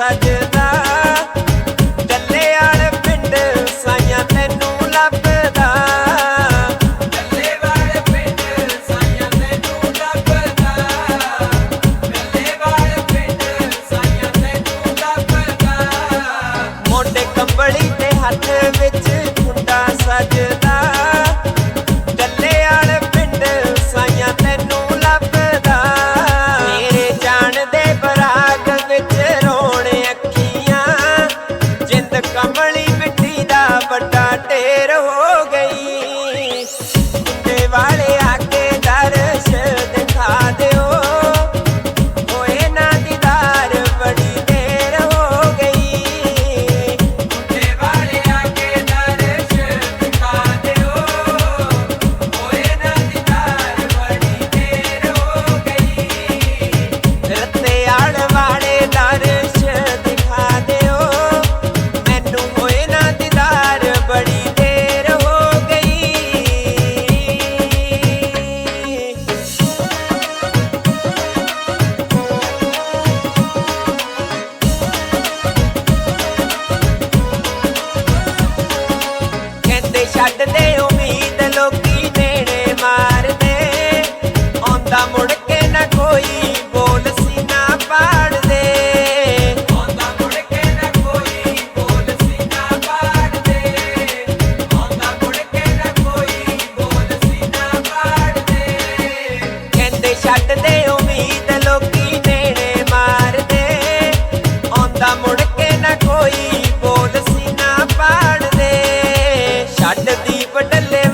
I did. ਰੋਣ ਅੱਖੀਆਂ ਜਿੰਦ ਕਮਲੀ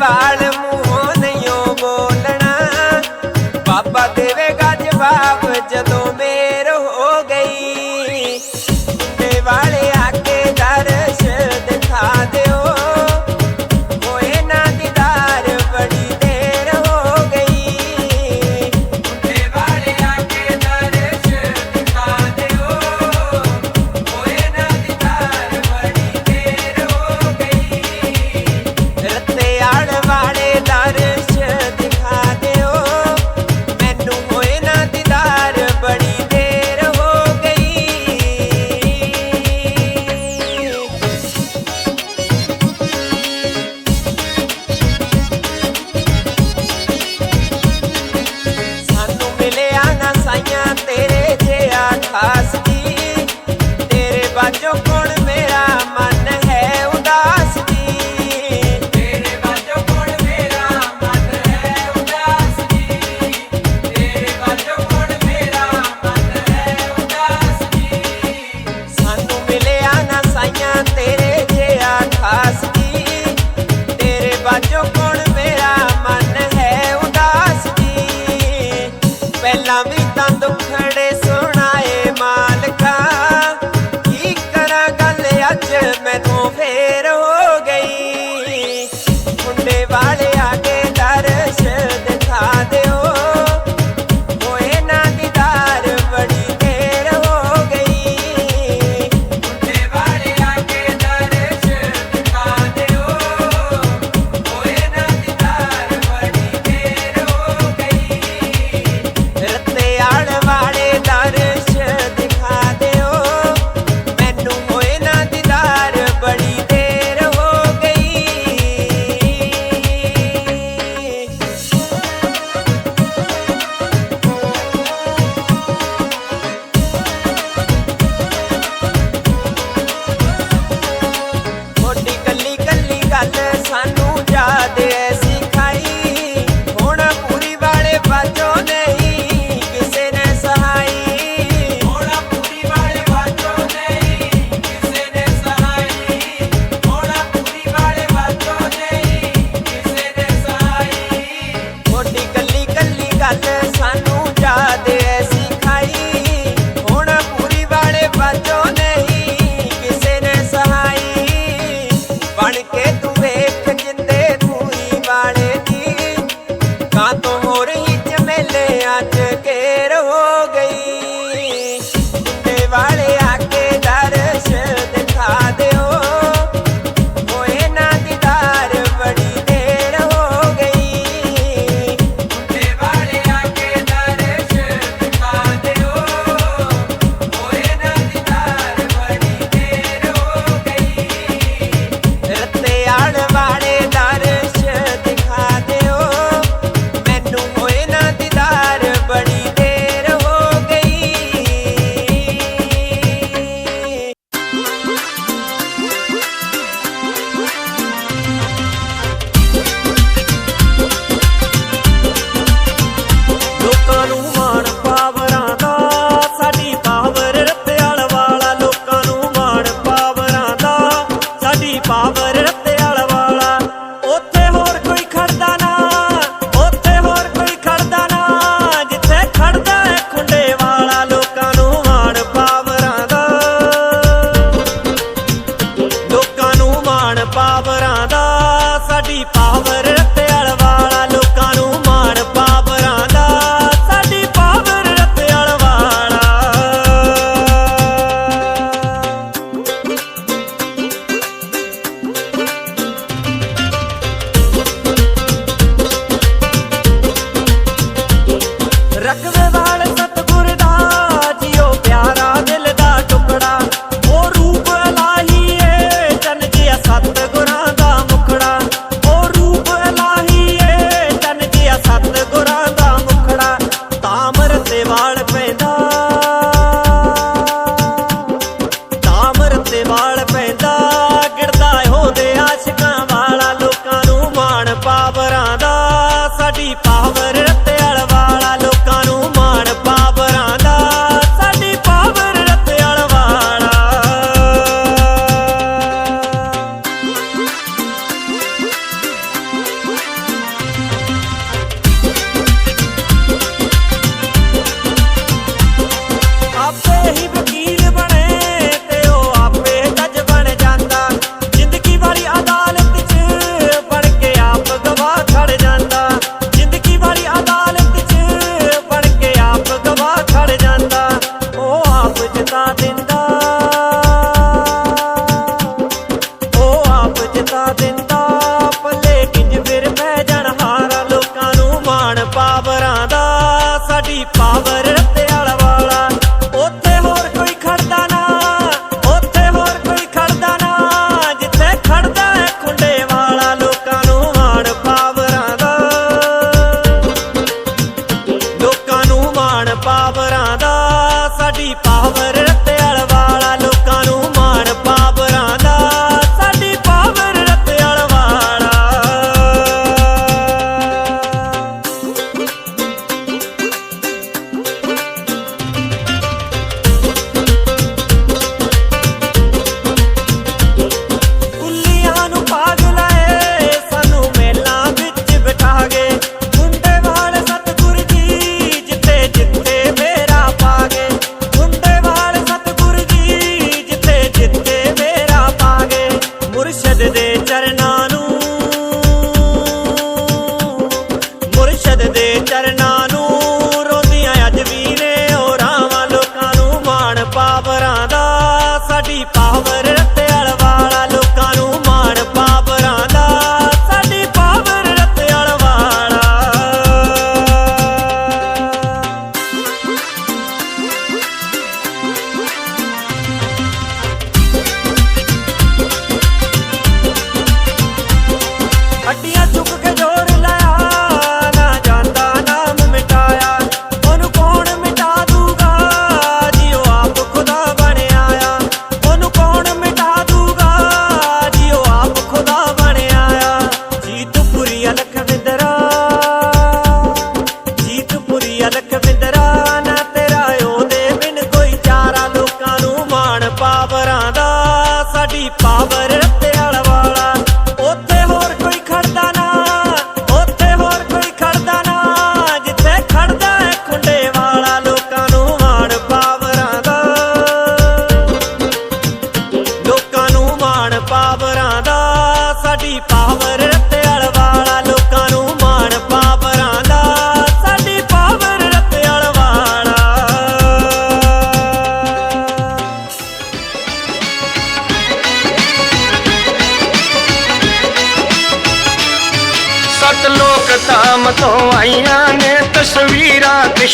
dale. ਬਣ ਕੇ ਬਾਬਰਾਂ ਦਾ ਸਾਡੀ ਪਾਹ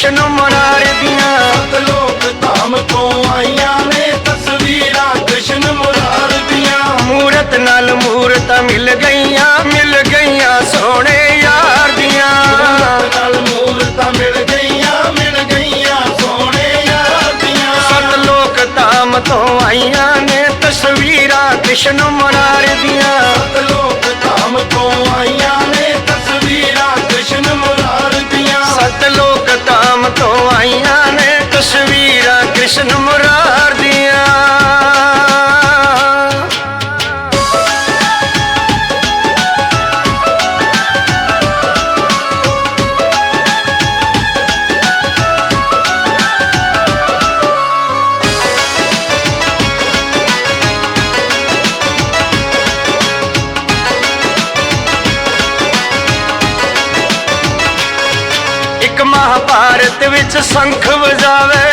ਜਸ਼ਨ ਮਨਾਰ ਦੀਆਂ। ਲੋਕ ਧਾਮ ਤੋਂ ਆਈਆਂ ਨੇ ਤਸਵੀਰਾਂ ਜਸ਼ਨ ਮਨਾਰ ਦੀਆਂ। ਮੂਰਤ ਨਾਲ ਮੂਰਤਾਂ ਮਿਲ ਗਈਆਂ ਮਿਲ ਗਈਆਂ ਸੋਹਣੇ ਯਾਰ ਦੀਆਂ। ਮੂਰਤ ਨਾਲ ਗਈਆਂ ਮਿਲ ਗਈਆਂ ਸੋਹਣੇ ਯਾਰ ਸਤ ਲੋਕ ਧਾਮ ਤੋਂ ਆਈਆਂ ਨੇ ਤਸਵੀਰਾਂ ਕ੍ਰਿਸ਼ਨ ਮਨਾਰ ਦੀਆਂ। ਮਹਾਭਾਰਤ ਵਿੱਚ ਸ਼ੰਖ ਵਜਾਵੇ।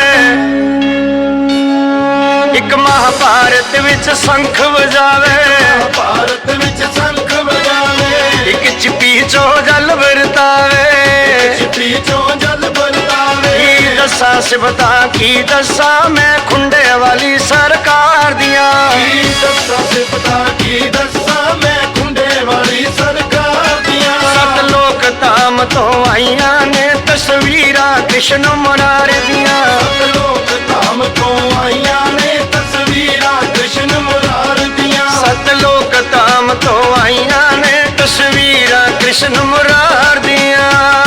ਇੱਕ ਮਹਾਭਾਰਤ ਵਿੱਚ ਸ਼ੰਖ ਵਜਾਵੇ। ਭਾਰਤ ਵਿੱਚ ਸੰਖ ਵਜਾਵੇ। ਇੱਕ ਚਿੱਪੀ ਚੋਂ ਜਲ ਵਰਤਾਵੇ। ਚਿੱਟੀ ਚੋਂ ਜਲ ਬਰਤਾਵੇ ਕੀ ਦੱਸਾਂ ਸਿਫਤਾਂ ਕੀ ਦੱਸਾਂ ਮੈਂ ਖੁੰਡੇ ਵਾਲੀ ਸਰਕਾਰ ਦੀਆਂ। ਕੀ ਦੱਸਾਂ ਸਿਫਤਾਂ ਕੀ ਦੱਸਾਂ ਮੈਂ ਖੁੰਡੇ ਵਾਲੀ ਸਰਕਾਰ ਦੀਆਂ। ਸਤ ਲੋਕ ਧਾਮ ਤੋਂ ਆਈਆਂ ਨੇ ਤਸਵੀਰਾਂ ਕ੍ਰਿਸ਼ਨ ਮੁਰਾਰ ਦੀਆਂ ਲੋਕ ਧਾਮ ਤੋਂ ਆਈਆਂ ਨੇ ਤਸਵੀਰਾਂ। ਕ੍ਰਿਸ਼ਨ ਮੁਰਾਰ ਦੀਆਂ ਸਤ ਲੋਕ ਧਾਮ ਤੋਂ ਆਈਆਂ ਨੇ ਤਸਵੀਰਾਂ ਕ੍ਰਿਸ਼ਨ ਮੁਰਾਰ ਦੀਆਂ।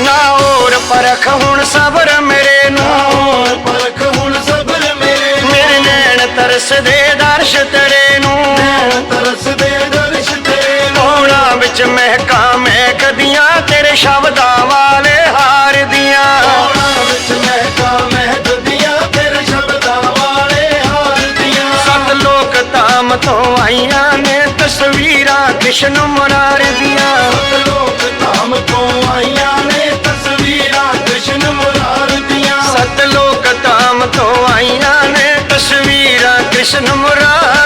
ਨਾ ਹੋਰ ਪਰਖ ਹੁਣ ਸਬਰ ਮੇਰੇ ਨੂੰ ਹੋਰ ਪਰਖ ਹੁਣ ਸਬਰ ਮੇਰੇ ਮੇਰੇ ਨੈਣ ਤਰਸਦੇ ਦਰਸ਼ ਤੇਰੇ ਨੂੰ। ਨੈਣ ਤਰਸਦੇ ਦਰਸ਼ ਤੇਰੇ ਹੋਣਾ ਵਿੱਚ ਮਹਿਕਾਂ ਮਹਿਕਦੀਆਂ ਤੇਰੇ ਸ਼ਬਦਾਂ ਵਾਲੇ ਹਾਰ ਦੀਆਂ। ਕੋਣਾ ਵਿੱਚ ਮਹਿਕਾ ਮਹਿਕਦੀਆਂ ਤੇਰੇ ਸ਼ਬਦਾਂ ਵਾਲੇ ਹਾਰ ਦੀਆਂ ਸਤ ਲੋਕ ਧਾਮ ਤੋਂ ਆਈਆਂ ਨੇ ਤਸਵੀਰਾਂ ਕ੍ਰਿਸ਼ਨ ਮੁਰਾਰ ਦੀਆਂ। ਸਤ ਲੋਕ ਧਾਮ ਤੋਂ ਆਈਆਂ ਤੋਂ ਆਈਆਂ ਨੇ ਤਸਵੀਰਾਂ ਕ੍ਰਿਸ਼ਨ ਮੁਰਾਰ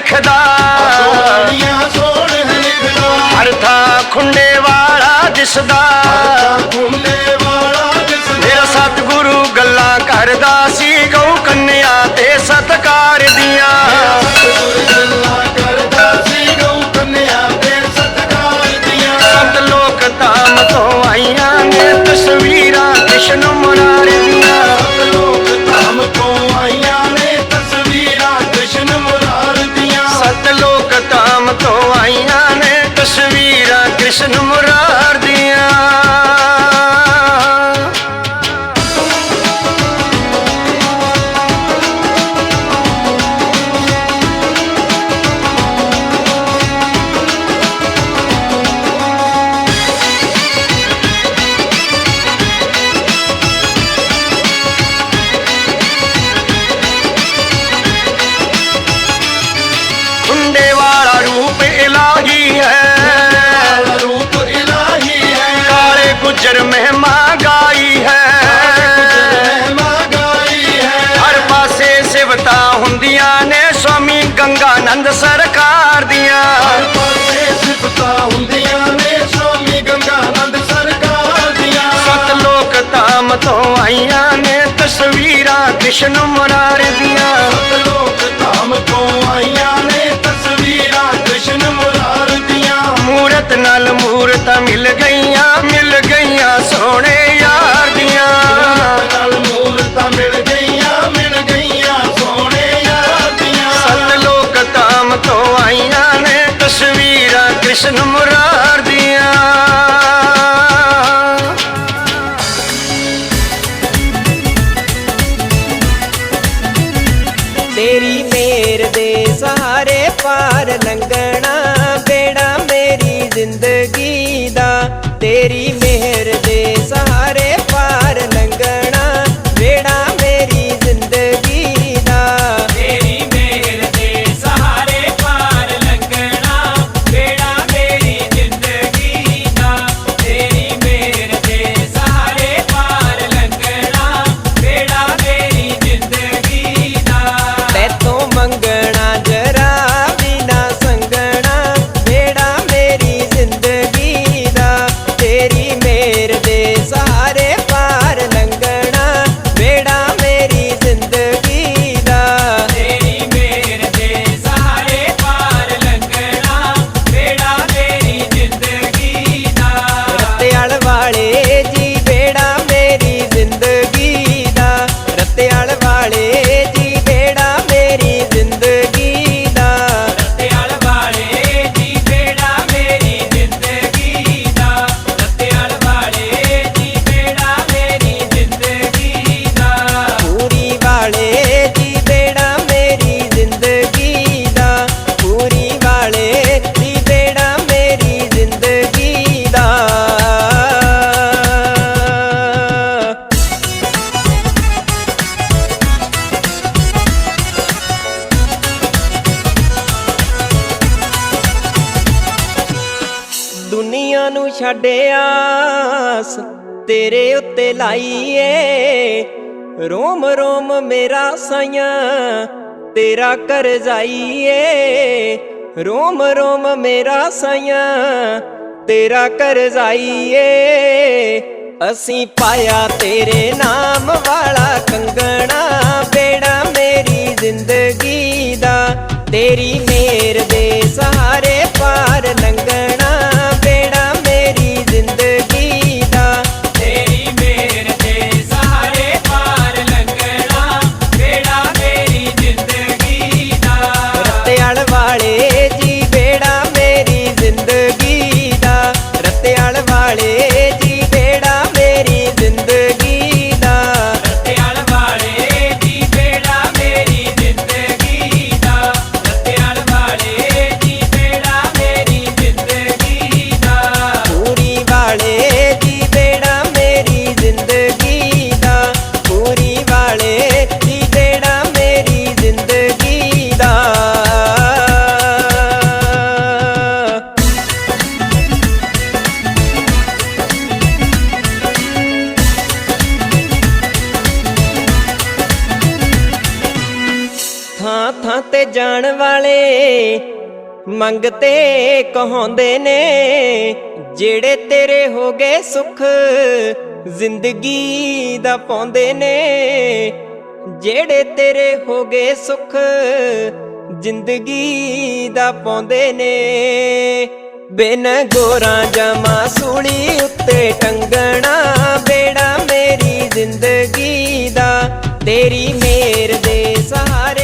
ਲਿਖਦਾ। ਦੁਆਲੀਆਂ ਸੋਹਣ ਲਿਖਦਾ। ਹਰ ਥਾਂ ਖੁੰਡੇ ਵਾਲਾ ਦਿਸਦਾ। ਘੁੰਮੇ ਗੰਗਾਨੰਦ ਸਰਕਾਰ ਦੀਆਂ। ਹਰ ਪਾਸੇ ਸਿਫਤਾਂ ਹੁੰਦੀਆਂ ਨੇ ਸਵਾਮੀ ਗੰਗਾਨੰਦ ਸਰਕਾਰ ਦੀਆਂ। ਸਤ ਲੋਕ ਧਾਮ ਤੋਂ ਆਈਆਂ ਨੇ ਤਸਵੀਰਾਂ ਕ੍ਰਿਸ਼ਨ ਮੁਰਾਰ ਦੀਆਂ। ਸਤ ਲੋਕ ਧਾਮ ਤੋਂ ਆਈਆਂ ਨੇ ਤਸਵੀਰਾਂ ਕ੍ਰਿਸ਼ਨ ਮੁਰਾਰ ਦੀਆਂ। ਮੂਰਤ ਨਾਲ ਮੂਰਤਾਂ ਮਿਲ ਗਈਆਂ ਮਿਲ ਗਈਆਂ ਸੋਹਣੇ ਰੋਮ ਰੋਮ ਮੇਰਾ ਸਾਈਆਂ, ਤੇਰਾ ਕਰ ਜਾਈਏ। ਰੋਮ ਰੋਮ ਮੇਰਾ ਸਾਈਆਂ, ਤੇਰਾ ਕਰ ਜਾਈਏ। ਅਸੀਂ ਪਾਇਆ ਤੇਰੇ ਨਾਮ ਵਾਲਾ ਕੰਗਣਾ, ਬੇੜਾ ਮੇਰੀ ਜ਼ਿੰਦਗੀ ਦਾ। ਤੇਰੀ ਮੇਰ ਦੇ ਸਹਾਰੇ ਪਾਰ ਲੰਘਣਾ ਮੰਗਤੇ ਕਹਾਉਂਦੇ ਨੇ, ਜਿਹੜੇ ਤੇਰੇ ਹੋ ਗਏ ਸੁਖ ਜ਼ਿੰਦਗੀ ਦਾ ਪਾਉਂਦੇ ਨੇ, ਜਿਹੜੇ ਤੇਰੇ ਹੋ ਗਏ ਸੁਖ ਜ਼ਿੰਦਗੀ ਦਾ ਪਾਉਂਦੇ ਨੇ। ਬਿਨ ਗੋਰਾਂ ਜਮਾ ਸੂਲੀ ਉੱਤੇ ਟੰਗਣਾ, ਬੇੜਾ ਮੇਰੀ ਜ਼ਿੰਦਗੀ ਦਾ, ਤੇਰੀ ਮੇਰ ਦੇ ਸਹਾਰੇ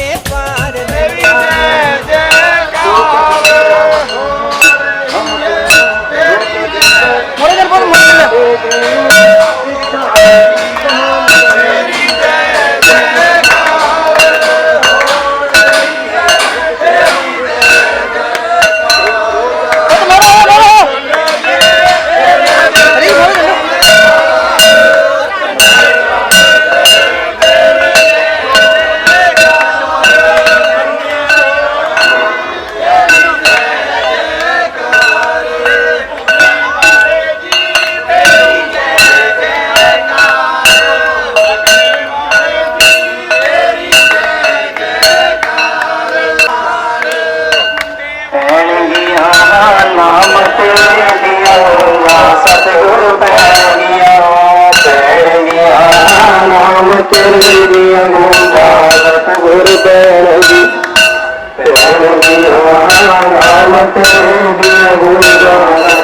ਨਾਮ